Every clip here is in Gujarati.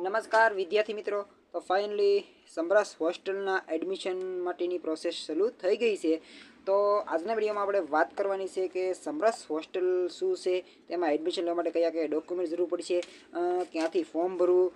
નમસ્કાર વિદ્યાર્થી મિત્રો. તો ફાઇનલી સમરસ હોસ્ટેલના એડમિશન માટેની પ્રોસેસ શરૂ થઈ ગઈ છે. તો આજના વિડીયોમાં આપણે વાત કરવાની છે કે સમરસ હોસ્ટેલ શું છે, તેમાં એડમિશન લેવા માટે કયા કયા ડોક્યુમેન્ટ જરૂર પડશે ક્યાંથી ફોર્મ ભરવું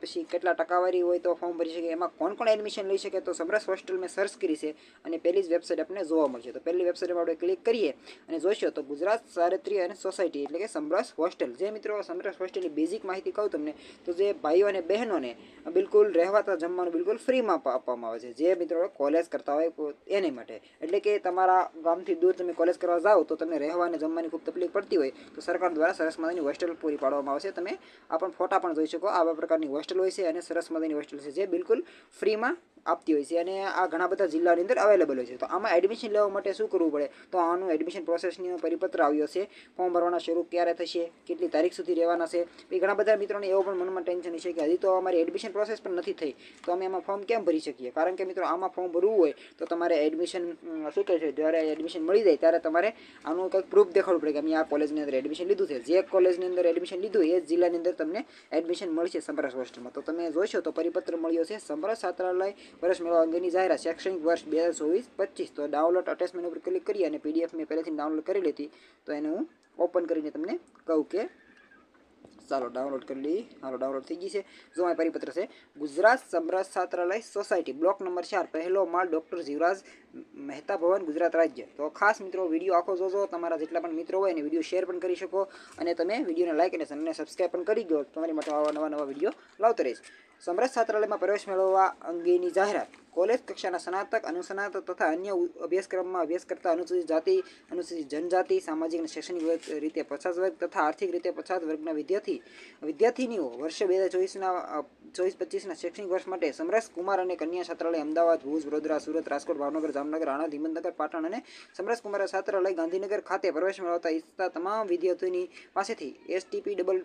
પછી કેટલા ટકાવારી હોય તો ફોર્મ ભરી શકે, એમાં કોણ કોણ એડમિશન લઈ શકે, તો સમરસ હોસ્ટેલ મેં સર્ચ કરી છે અને પહેલી જ વેબસાઇટ આપણને જોવા મળશે. તો પહેલી વેબસાઇટમાં આપણે ક્લિક કરીએ અને જોઈશું તો ગુજરાત સારત્રી અને સોસાયટી એટલે કે સમરસ હોસ્ટેલ. જે મિત્રો સમરસ હોસ્ટેલની બેઝિક માહિતી કહું તમને, તો જે ભાઈઓ અને બહેનોને બિલકુલ રહેવાતા જમવાનું બિલકુલ ફ્રીમાં આપવામાં આવે છે. જે મિત્રો કોલેજ કરતા હોય એને માટે. એટલે કે તમારા ગામથી દૂર તમે કોલેજ કરવા જાઓ તો તમને રહેવા અને જમવાની ખૂબ તકલીફ પડતી હોય, તો સરકાર દ્વારા સરસ મજાની હોસ્ટેલ પૂરી પાડવામાં આવશે. તમે આ પણ ફોટા પણ જોઈ શકો. આવા પ્રકારની હોસ્ટેલ હોય છે અને સરસ મજાની હોસ્ટેલ છે જે બિલકુલ ફ્રીમાં આપતી હોય છે અને આ ઘણા બધા જિલ્લાની અંદર અવેલેબલ હોય છે. તો આમાં એડમિશન લેવા માટે શું કરવું પડે? તો આનું એડમિશન પ્રોસેસની પરિપત્ર આવ્યો છે. ફોર્મ ભરવાના શરૂ ક્યારે થશે? કેટલી તારીખ સુધી રહેવાના છે? એ ઘણા બધા મિત્રોને એવો પણ મનમાં ટેન્શન છે કે હજી તો અમારી એડમિશન પ્રોસેસ પણ નથી થઈ. તો અમે આમાં ફોર્મ કેમ ભરી શકીએ? કારણ કે મિત્રો આમાં ફોર્મ ભરવું હોય તો તમારે એડમિશન શું કહે છે? જ્યારે એડમિશન મળી જાય ત્યારે તમારે આનું કંઈક પ્રૂફ દેખાડવું પડે કે અમે આ કોલેજની અંદર એડમિશન લીધું છે. જે કોલેજની અંદર એડમિશન લીધું એ જિલ્લાની અંદર તમને એડમિશન મળશે સમરસ હોસ્ટેલમાં તો તમે જોશો તો પરિપત્ર મળ્યો છે સમરસ છાત્રાલય વર્ષ મેળવવા અંગેની જાહેરાત શૈક્ષણિક વર્ષ બે હજાર ચોવીસ પચીસ. તો ડાઉનલોડ અટેચમેન્ટ ઉપર ક્લિક કરી અને પીડીએફ મેં પહેલેથી ડાઉનલોડ કરી લીધી. તો એને હું ઓપન કરીને તમને કહું કે ચાલો ડાઉનલોડ કરી લઈએ. હાલો ડાઉનલોડ થઈ ગઈ છે. જો આ પરિપત્ર છે, ગુજરાત સમરસ છાત્રાલય સોસાયટી બ્લોક નંબર ચાર, પહેલો માળ ડૉક્ટર જીવરાજ મહેતા ભવન, ગુજરાત રાજ્ય. તો ખાસ મિત્રો વીડિયો આખો જોજો. તમારા જેટલા પણ મિત્રો હોય એને વીડિયો શેર પણ કરી શકો અને તમે વિડીયોને લાઇક અને ચેનલને સબસ્ક્રાઈબ પણ કરી દો. તમારી માટે આવા નવા નવા વીડિયો લાવતો રહીશ. સમરસ છાત્રાલયમાં પ્રવેશ મેળવવા અંગેની જાહેરાત. કોલેજ કક્ષાના સ્નાતક, અનુસ્નાતક તથા અન્ય અભ્યાસક્રમમાં અભ્યાસ કરતા અનુસૂચિત જાતિ, અનુસૂચિત જનજાતિ, સામાજિક અને શૈક્ષણિક રીતે પછાત વર્ગ તથા આર્થિક રીતે પછાત વર્ગના વિદ્યાર્થી, વિદ્યાર્થીનીઓ વર્ષે બે હજાર ચોવીસના ચોવીસ પચીસના શૈક્ષણિક વર્ષ માટે સમરસ કુમાર અને કન્યા છાત્રાલય, અમદાવાદ, ભુજ, વડોદરા, સુરત, રાજકોટ, ભાવનગર, જામનગર, આણંદ, હિંમતનગર, પાટણ અને સમરસ કુમાર છાત્રાલય, ગાંધીનગર ખાતે પ્રવેશ મેળવતા ઈચ્છતા તમામ વિદ્યાર્થીઓની પાસેથી STP double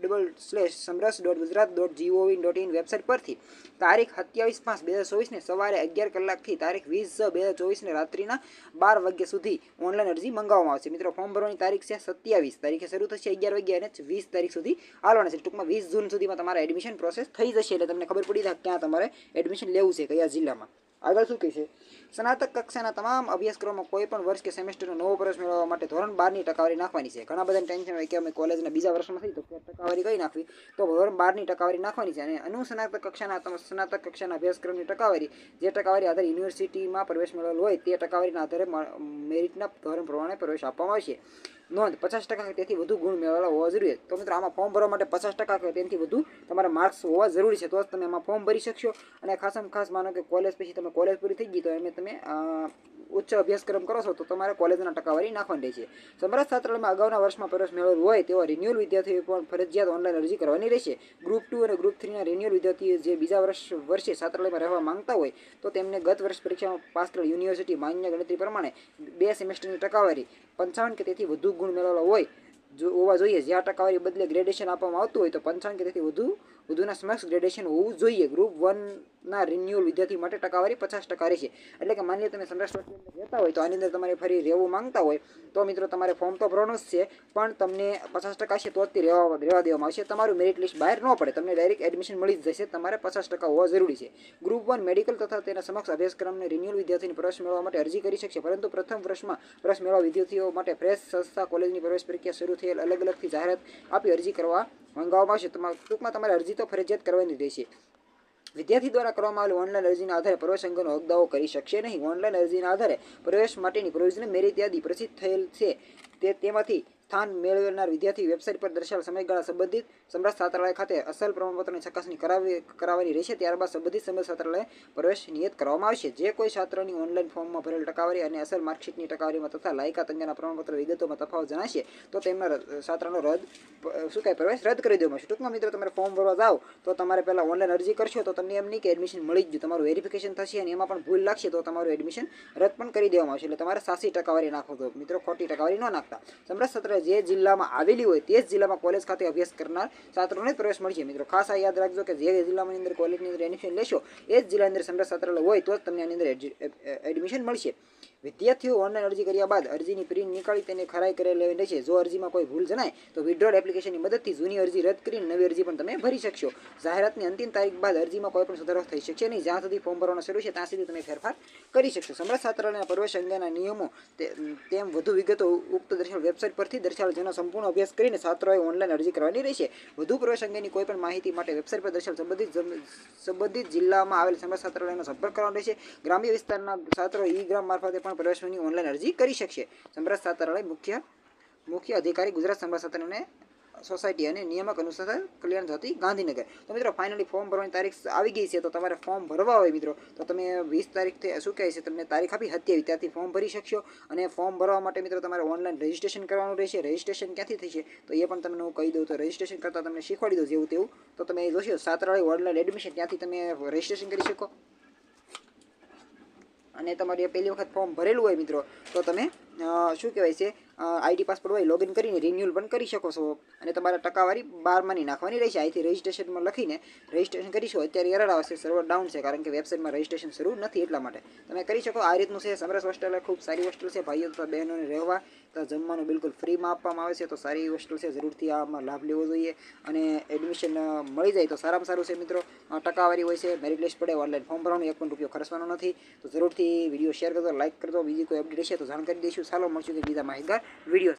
double slash Samras dot Gujarat dot G O V dot in website પરથી તારીખ સત્યાવીસ પાંચ બે હજાર ચોવીસને સવારે અગિયાર કલાકથી તારીખ વીસ બે હજાર ચોવીસને રાત્રિના બાર વાગ્યા સુધી ઓનલાઈન અરજી મંગાવવામાં આવશે. મિત્રો ફોર્મ ભરવાની તારીખ છે સત્યાવીસ. તારીખે શરૂ થશે અગિયાર વાગ્યા અને વીસ તારીખ સુધી આવવાના છે. ટૂંકમાં વીસ જૂન સુધીમાં તમારા એડમિશન પ્રોસેસ થઈ જશે એટલે તમને ખબર પડી જાય ક્યાં તમારે એડમિશન લેવું છે કયા જિલ્લામાં. આગળ શું કહે છે? સ્નાતક કક્ષાના તમામ અભ્યાસક્રમો કોઈ પણ વર્ષ કે સેમેસ્ટરનો નવો વર્ષ મેળવવા માટે ધોરણ બારની ટકાવારી નાખવાની છે. ઘણા બધા ટેન્શન હોય કે અમે કોલેજના બીજા વર્ષમાં થઈ તો ટકાવારી કઈ નાખવી? તો ધોરણ બારની ટકાવારી નાખવાની છે અને અનુસ્નાતક કક્ષાના સ્નાતક કક્ષાના અભ્યાસક્રમની ટકાવારી, જે ટકાવારી આધારે યુનિવર્સિટીમાં પ્રવેશ મેળવેલો હોય, તે ટકાવારીના આધારે મેરિટના ધોરણ પ્રમાણે પ્રવેશ આપવામાં આવશે. નોંધ પચાસ ટકા કે તેથી વધુ ગુણ મેળવેલા હોવા જરૂરી તો મિત્રો, આમાં ફોર્મ ભરવા માટે પચાસ ટકા કે તેનાથી વધુ તમારા માર્ક્સ હોવા જરૂરી છે. તો જ તમે એમાં ફોર્મ ભરી શકશો. અને ખાસમાં ખાસ માનો કે કોલેજ પછી તમે કોલેજ પૂરી થઈ ગઈ તો એમ તમે ઉચ્ચ અભ્યાસક્રમ કરો છો, તો તમારે કોલેજના ટકાવારી નાખવાની રહેશે. સમરસ છાત્રાલયમાં અગાઉના વર્ષમાં પ્રવેશ મેળવેલ હોય તેવા રિન્યુઅલ વિદ્યાર્થીઓ પણ ફરજિયાત ઓનલાઈન અરજી કરવાની રહેશે. ગ્રુપ ટુ અને ગ્રુપ થ્રીના રિન્યુઅલ વિદ્યાર્થીઓ જે બીજા વર્ષ, વર્ષે છાત્રાલયમાં રહેવા માંગતા હોય, તો તેમને ગત વર્ષ પરીક્ષામાં પાસ કરેલ યુનિવર્સિટી માન્ય ગણતરી પ્રમાણે બે સેમેસ્ટરની ટકાવારી, પંચાવન કે તેથી વધુ ગુણ મેળવેલા હોય, જો હોવા જોઈએ. જ્યાં ટકાવારી બદલે ગ્રેડેશન આપવામાં આવતું હોય, તો પંચાવન કે તેથી વધુ, વધુના સમક્ષ ગ્રેડેશન હોવું જોઈએ. ગ્રુપ વનના રિન્યુઅલ વિદ્યાર્થી માટે ટકાવારી પચાસ ટકા રહેશે. એટલે કે માની લો તમે સંરક્ષણ જતા હોય, તો આની અંદર તમારે ફરી રહેવું માંગતા હોય, તો મિત્રો તમારે ફોર્મ તો ભરવાનું જ છે, પણ તમને પચાસ ટકા છે તો જ રહેવા રહેવા દેવામાં આવશે. તમારું મેરિટ લિસ્ટ બહાર ન પડે, તમને ડાયરેક્ટ એડમિશન મળી જ જશે, તમારે પચાસ ટકા હોવા જરૂરી છે. ગ્રુપ વન મેડિકલ તથા તેના સમક્ષ અભ્યાસક્રમને રિન્યુઅલ વિદ્યાર્થીને પ્રવેશ મેળવવા માટે અરજી કરી શકશે, પરંતુ પ્રથમ વર્ષમાં પ્રવેશ મેળવવા વિદ્યાર્થીઓ માટે ફ્રેશ સંસ્થા કોલેજની પ્રવેશ પ્રક્રિયા શરૂ થયેલ અલગ અલગથી જાહેરાત આપી અરજી કરવા મંગાવવામાં આવશે. તમારે ટૂંકમાં તમારે અરજી તો ફરજિયાત કરવાની રહેશે. વિદ્યાર્થી દ્વારા કરવામાં આવેલ ઓનલાઈન અરજીના આધારે પ્રવેશ અંગેનો હોદ્દાઓ કરી શકશે નહીં. ઓનલાઈન અરજીના આધારે પ્રવેશ માટેની પ્રોવિઝનલ મેરિટ યાદી પ્રસિદ્ધ થયેલ છે. તે તેમાંથી સ્થાન મેળવનાર વિદ્યાર્થી વેબસાઇટ પર દર્શાવેલ સમયગાળા સંબંધિત સમરસ છાત્રાલય ખાતે અસલ પ્રમાણપત્રની ચકાસણી કરાવી કરાવવાની રહેશે. ત્યારબાદ સંબંધિત સમય છાત્રાલય પ્રવેશ નિયત કરવામાં આવશે. જે કોઈ છાત્રની ઓનલાઈન ફોર્મમાં ભરેલ ટકાવારી અને અસલ માર્કશીટની ટકાવારીમાં તથા લાયકાત અંગેના પ્રમાણપત્ર વિગતોમાં તફાવત જણાશે, તો તેમના છાત્રાનો રદ શું કહે, પ્રવેશ રદ કરી દેવામાં આવશે. ટૂંકમાં મિત્રો, તમારે ફોર્મ ભરવા જાઓ, તો તમારે પહેલાં ઓનલાઈન અરજી કરશો, તો તમને એમ નહીં કે એડમિશન મળી જ ગયું. તમારું વેરિફિકેશન થશે અને એમાં પણ ભૂલ લાગશે, તો તમારું એડમિશન રદ પણ કરી દેવામાં આવશે. એટલે તમારે સાસી ટકાવારી નાખો તો મિત્રો, ખોટી ટકાવારી ન નાખતા. સમરસ સત્ર જે જિલ્લામાં આવેલી હોય તે જ જિલ્લામાં કોલેજ ખાતે અભ્યાસ કરનાર છાત્રોને પ્રવેશ મળશે. મિત્રો, ખાસ આ યાદ રાખજો કે જે જિલ્લાની અંદર કોલેજની અંદર એડમિશન લેશો, એ જ જિલ્લાની અંદર સમરસ છાત્રાલય હોય તો જ તમને આની અંદર એડમિશન મળશે. વિદ્યાર્થીઓ ઓનલાઈન અરજી કર્યા બાદ અરજીની પ્રિન્ટ નીકાળી તેને ખરાઈ કરી લેવાની રહેશે. જો અરજીમાં કોઈ ભૂલ જણાય, તો વિડ્રોલ એપ્લિકેશનની મદદથી જૂની અરજી રદ કરીને નવી અરજી પણ તમે ભરી શકશો. જાહેરાતની અંતિમ તારીખ બાદ અરજીમાં કોઈ પણ સુધારો થઈ શકશે નહીં. જ્યાં સુધી ફોર્મ ભરવાનો શરૂ છે, ત્યાં સુધી તમે ફેરફાર કરી શકશો. સમરસ છાત્રાલયના પ્રવેશ અંગેના નિયમો તેમ વધુ વિગતો ઉક્ત દર્શાવેલ વેબસાઇટ પરથી દર્શાવેલ, જેનો સંપૂર્ણ અભ્યાસ કરીને છાત્રોએ ઓનલાઈન અરજી કરવાની રહેશે. વધુ પ્રવેશ અંગેની કોઈ પણ માહિતી માટે વેબસાઇટ પર દર્શાવેલ સંબંધિત સંબંધિત જિલ્લામાં આવેલ સમરસ છાત્રાલયનો સંપર્ક કરવાનો રહેશે. ગ્રામ્ય વિસ્તારના છાત્રો ઈ ગ્રામ મારફતે પણ પ્રવેશની ઓનલાઈન અરજી કરી શકશે. સમરસ છાત્રાલય મુખ્ય મુખ્ય અધિકારી ગુજરાત સમરસ અને સોસાયટી અને નિયામક અનુસાર કલ્યાણ જાતિ ગાંધીનગર. તો મિત્રો ફાઇનલી ફોર્મ ભરવાની તારીખ આવી ગઈ છે, તો તમારે ફોર્મ ભરવા હોય મિત્રો, તો તમે વીસ તારીખથી શું કહે છે, તમને તારીખ આપી સત્યાવીસ ત્યાંથી ફોર્મ ભરી શકશો. અને ફોર્મ ભરવા માટે મિત્રો, તમારે ઓનલાઈન રજિસ્ટ્રેશન કરવાનું રહેશે. રજિસ્ટ્રેશન ક્યાંથી થશે, તો એ પણ તમને હું કહી દઉં. તો રજિસ્ટ્રેશન કરતાં તમને શીખવાડી દઉં, જેવું તેવું. તો તમે જોશો સાતરાળી ઓનલાઈન એડમિશન ત્યાંથી તમે રજિસ્ટ્રેશન કરી શકો? અને તમારી પહેલી વખત ફોર્મ ભરેલું હોય મિત્રો, તો તમે શું કહેવાય છે આઈડી પાસપોર્ટ હોય લોગિન કરીને રિન્યુઅલ પણ કરી શકો છો. અને તમારા ટકાવારી બારમાંની નાખવાની રહેશે. અહીંથી રજિસ્ટ્રેશનમાં લખીને રજિસ્ટ્રેશન કરીશું. અત્યારે એરર આવશે સર્વર ડાઉન છે, કારણ કે વેબસાઇટમાં રજિસ્ટ્રેશન શરૂ નથી એટલા માટે. તમે કરી શકો, આ રીતનું છે. સમરસ હોસ્ટેલ ખૂબ સારી હોસ્ટેલ છે. ભાઈઓ તથા બહેનોને રહેવા જમવાનું બિલકુલ ફ્રીમાં આપવામાં આવે છે, તો સારી હોસ્ટેલ છે, જરૂરથી આમાં લાભ લેવો જોઈએ. અને એડમિશન મળી જાય તો સારામાં સારું છે મિત્રો. ટકાવારી હોય છે મેરિટ લિસ્ટ પડે ઓનલાઈન ફોર્મ ભરવાનું, એક પણ રૂપિયો ખર્ચવાનો નથી. તો જરૂરથી વીડિયો શેર કરજો લાઇક કરજો. બીજી કોઈ અપડેટ છે તો જાણ કરી દઈશું. ચાલો, મળશું કે બીજા માહિતગાર વીડિયો